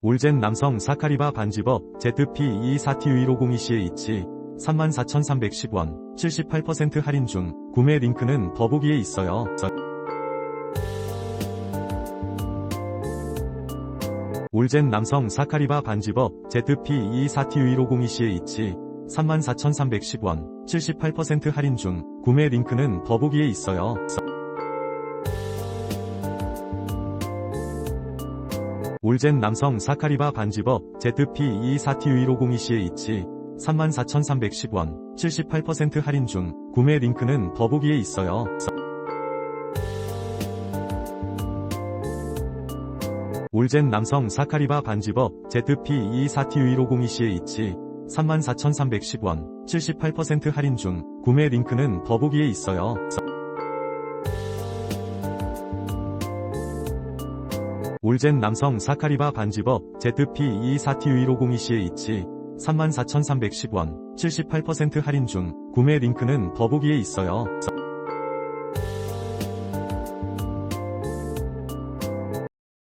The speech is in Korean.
올젠 남성 사카리바 반지법 ZP-2242-150ECH 34,310원 78% 할인 중 구매 링크는 더보기에 있어요. 올젠 남성 사카리바 반지법 ZP-2242-150ECH 34,310원 78% 할인 중 구매 링크는 더보기에 있어요. 올젠 남성 사카리바 반지법 ZP-2242-150ECH 34,310원 78% 할인 중 구매 링크는 더보기에 있어요. 올젠 남성 사카리바 반지법 ZP-2242-150ECH 34,310원 78% 할인 중 구매 링크는 더보기에 있어요. 올젠 남성 사카리바 반지법 ZP-2242-150ECH 34,310원 78% 할인 중 구매 링크는 더보기에 있어요.